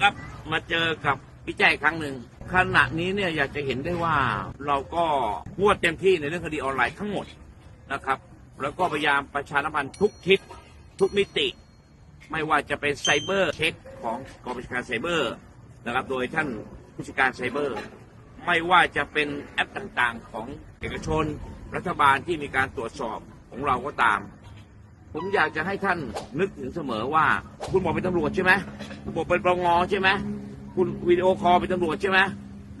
ครับมาเจอกับพี่แจ้ครั้งหนึ่งขณะนี้เนี่ยอยากจะเห็นได้ว่าเราก็พวดเต็มที่ในเรื่องคดีออนไลน์ทั้งหมดนะครับ แล้วก็พยายามประชาสัมพันธ์ทุกทิศทุกมิติ ไม่ว่าจะเป็นไซเบอร์เช็คของกองบัญชาการไซเบอร์นะครับ โดยท่านผู้จัดการไซเบอร์ ไม่ว่าจะเป็นแอปต่างๆ ของเอกชน รัฐบาลที่มีการตรวจสอบของเราก็ตาม ผมอยากจะให้ท่านนึกถึงเสมอว่า คุณบอกเป็นตำรวจใช่ไหมคุณบอกเป็นปงใช่ไหมคุณวิดีโอคอลเป็นตำรวจใช่ไหม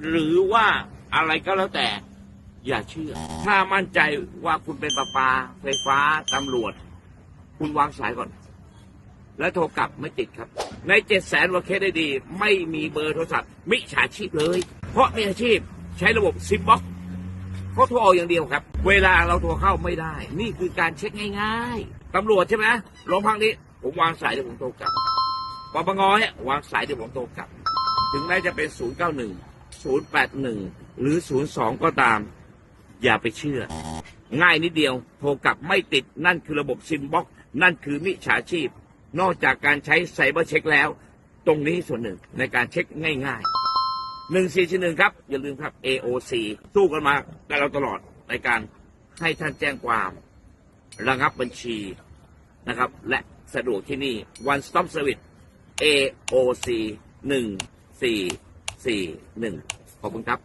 หรือว่าอะไรก็แล้วแต่ อย่าเชื่อ ถ้ามั่นใจว่าคุณเป็นประปา ไฟฟ้าตำรวจ คุณวางสายก่อน แล้วโทรกลับไม่ติดครับ ในเจ็ดแสนว่าเคสได้ดี ไม่มีเบอร์โทรศัพท์มิจฉาชีพเลย เพราะมิจฉาชีพใช้ระบบซิมบ็อกเขาโทรออกอย่างเดียวครับ เวลาเราโทรเข้าไม่ได้ นี่คือการเช็คง่าย ๆ ตำรวจใช่ไหมโรงพักนี้ ผมวางสายเดี๋ยวผมโทรกลับปปงเนี่ยวางสายเดี๋ยวผมโทรกลับ ถึงแม้จะเป็น 091 081 หรือ 02 ก็ตาม อย่าไปเชื่อ ง่ายนิดเดียว โทรกลับไม่ติดนั่นคือระบบซิมบ็อกนั่นคือมิจฉาชีพ นอกจากการใช้ไซเบอร์เช็คแล้ว ตรงนี้ส่วนหนึ่งในการเช็คง่ายๆหนึ่งสี่หนึ่งครับ อย่าลืมครับ AOC สู้กันมากับเราตลอดในการให้ท่านแจ้งความ ระงับบัญชี นะครับ และสะดวกที่นี่ One Stop Service AOC หนึ่งสี่สี่หนึ่งขอบคุณครับ